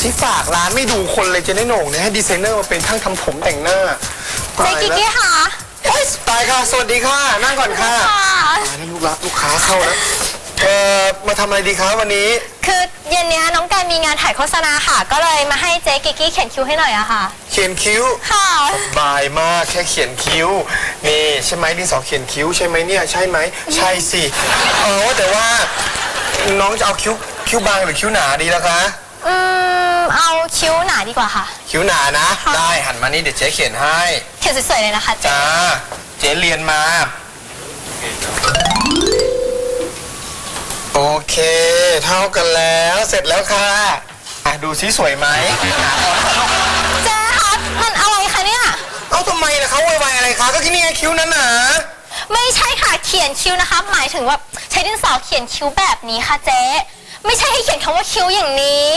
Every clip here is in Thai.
สิฝากร้านไม่ดูคนเลยเจะได้โหน่งเนี่ยให้ดีไซเนอร์มาเป็นช่างทำผมแต่งหน้าเจ๊กิ๊กกี้ค่ะโอ๊ยตายค่ะ สวัสดีค่ะ นั่งก่อนค่ะ ค่ะ ตายแล้วลูกรักลูกค้าเข้าแล้วเอ่อมาทำอะไรดีคะวันนี้ คือเย็นเนี้ยน้องการมีงานถ่ายโฆษณาค่ะ ก็เลยมาให้เจ๊กิ๊กกี้เขียนคิวให้หน่อยอะค่ะ เขียนคิ้ว ค่ะ บายมากแค่เขียนคิ้วนี่ใช่ไหมดินสอเขียนคิ้วใช่ไหมเนี่ยใช่ไหมใช่สิเออว่าแต่ว่าน้องจะเอาคิ้วคิ้วบางหรือคิ้วหนาดีล่ะคะ อืมเอาคิ้วหนา ดีกว่าค่ะ คิ้วหนานะ ค่ะ ได้หันมานี่เดี๋ยวเจ๊เขียนให้ เขียนสวยๆเลยนะคะเจ๊จ้า เจ๊เรียนมา โอเค เท่ากันแล้วเสร็จแล้วค่ะอะดูซิสวยไหมเจ๊คะมันอะไรคะเนี่ย เอ้าทำไมล่ะเขาโวยวายอะไรคะก็ที่นี่ไงคิ้วนั้นหนาไม่ใช่ค่ะเขียนคิ้วนะคะ หมายถึงว่าใช้ดินสอเขียนคิ้วแบบนี้ค่ะเจ๊ไม่ใช่ให้เขียนคำว่าคิ้วอย่างนี้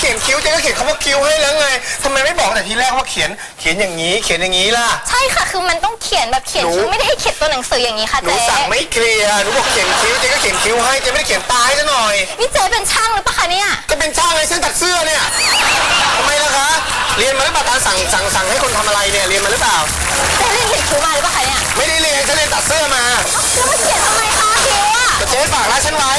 เราบอกว่าเขียนคิ้วเจ๊ก็เขียนคำว่าคิ้วให้แล้วไงทำไมไม่บอกแต่ทีแรกว่าเขียนเขียนอย่างนี้ เขียนอย่างนี้ล่ะ ใช่ค่ะ คือมันต้องเขียนแบบเขียนคิ้วหนูไม่ได้ให้เขียนตัวหนังสืออย่างนี้ค่ะหนูเจ๊สั่งไม่เคลียร์หนูบอกเขียนคิ้วเจ๊ก็เขียนคิ้วให้เจ๊ไม่ได้เขียนตาให้ซะหน่อย นี่เจ๊เป็นช่างหรือเปล่าคะเนี่ยก็เป็นช่างเลยช่างตัดเสื้อเนี่ยทำไมล่ะคะเรียนมาหรือเปล่าการสั่งสั่งสั่งให้คนทำอะไรเนี่ยเรียนมาหรือเปล่า เจ๊เรียนเขียนคิ้วมาหรือเปล่าคะเนี่ยไม่ได้เรียนฉันเรียนตัดเสื้อมาแล้วมาเขียนทำไมคะคิ้วอะแต่เจ๊ฝากร้านฉันไว้